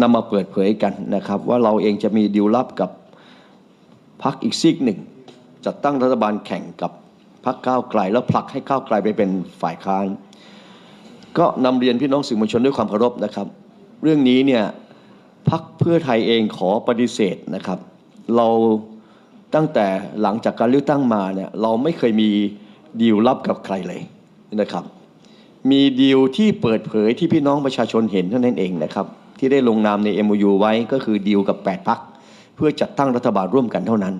นำมาเปิดเผยกันนะครับ ว่าเราเองจะมีดีลลับกับพรรคอีกซีกหนึ่งจัดตั้งรัฐบาลแข่งกับพรรคก้าวไกล แล้วผลักให้ก้าวไกลไปเป็นฝ่ายค้าน ก็นำเรียนพี่น้องสื่อมวลชนด้วยความเคารพนะครับ เรื่องนี้เนี่ยพรรคเพื่อไทยเองขอปฏิเสธนะครับ เราตั้งแต่หลังจากการเลือกตั้งมาเนี่ยเราไม่เคยมีดีลลับกับใครเลยนะครับ มีดีลที่เปิดเผยที่พี่น้องประชาชนเห็นเท่านั้นเองนะครับ ที่ได้ลงนามใน MOU ไว้ก็คือดีลกับ 8 พัก เพื่อจัดตั้งรัฐบาลร่วมกันเท่านั้น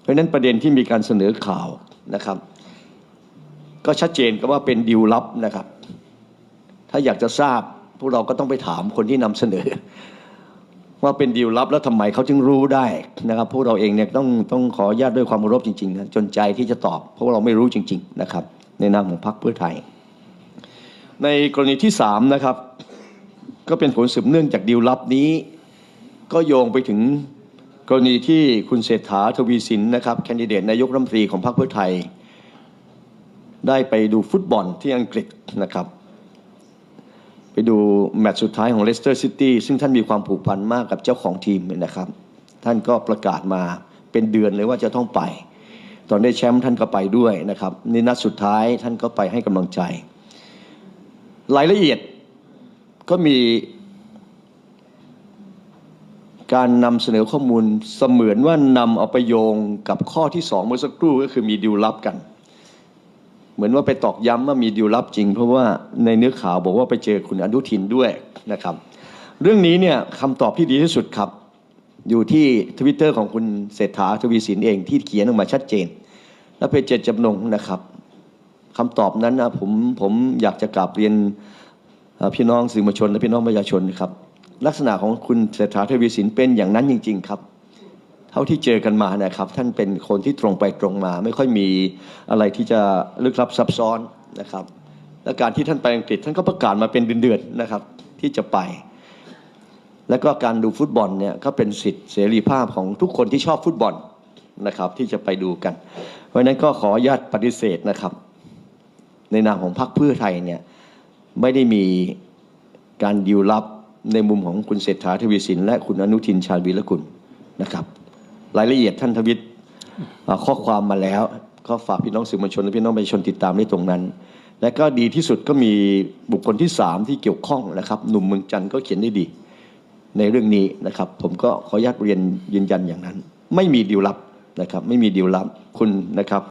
เพราะนั้นประเด็นที่มีการเสนอข่าวนะครับ ก็ชัดเจนก็ว่าเป็นดีลลับนะครับ ถ้าอยากจะทราบพวกเราก็ต้องไปถามคนที่นำเสนอ ว่าเป็นดีลลับแล้วทำไมเขาจึงรู้ได้นะครับ พวกเราเองเนี่ยต้องต้องขออนุญาตด้วยความเคารพจริงๆนะจนใจที่จะตอบเพราะว่าเราไม่รู้จริง ๆ นะครับ ในนามของพรรคเพื่อไทย ในกรณีที่สามนะครับ ก็เป็นผลสืบเนื่องจากดีลลับนี้ ก็โยงไปถึงกรณีที่คุณเศรษฐาทวีสินนะครับแคนดิเดตนายกรัฐมนตรีของพรรคเพื่อไทย ได้ไปดูฟุตบอลที่อังกฤษนะครับ ไปดูแมตช์สุดท้ายของเลสเตอร์ซิตี้ซึ่งท่านมีความผูกพันมากกับเจ้าของทีมนะครับ ท่านก็ประกาศมาเป็นเดือนเลยว่าจะต้องไป ตอนได้แชมป์ท่านก็ไปด้วยนะครับในนัดสุดท้ายท่านก็ไปให้กำลังใจ รายละเอียด ก็มีการนำเสนอข้อมูลเสมือนว่านำเอาไปโยงกับข้อที่สองเมื่อสักครู่ก็คือมีดิวลับกัน เหมือนว่าไปตอกย้ำว่ามีดิวลับจริง เพราะว่าในเนื้อข่าวบอกว่าไปเจอคุณอนุทินด้วยนะครับ เรื่องนี้เนี่ยคำตอบที่ดีที่สุดครับ อยู่ที่ทวิตเตอร์ของคุณเศรษฐาทวีสินเองที่เขียนออกมาชัดเจน และเป็นเจตจำนงนะครับคำตอบนั้นนะผมผมอยากจะกราบเรียน พี่น้องสื่อมวลชนและพี่น้องประชาชนนะครับลักษณะของคุณเศรษฐาทวีสินเป็นอย่างนั้นจริง ๆ ครับเท่าที่เจอกันมานะครับ ท่านเป็นคนที่ตรงไปตรงมา ไม่ค่อยมีอะไรที่จะลึกลับซับซ้อนนะครับ และการที่ท่านไปอังกฤษท่านก็ประกาศมาเป็นเดือนๆนะครับ ที่จะไป แล้วก็การดูฟุตบอลเนี่ยก็เป็นสิทธิเสรีภาพของทุกคนที่ชอบฟุตบอลนะครับ ที่จะไปดูกัน เพราะนั้นก็ขออนุญาตปฏิเสธนะครับ ในนามของพรรคเพื่อไทยเนี่ย ไม่ได้มีการดิวลับในมุมของคุณเศรษฐาทวีสิน และคุณอนุทินชาญวีรกุลนะครับ รายละเอียดท่านทวิตข้อความมาแล้ว ก็ฝากพี่น้องสื่อมวลชนและพี่น้องประชาชนติดตามได้ตรงนั้น และก็ดีที่สุดก็มีบุคคลที่สามที่เกี่ยวข้องนะครับ หนุ่มเมืองจันทร์ก็เขียนได้ดี ในเรื่องนี้นะครับ ผมก็ขออนุญาตเรียนยืนยันอย่างนั้น ไม่มีดีลลับนะครับ ไม่มีดีลลับคุณนะครับ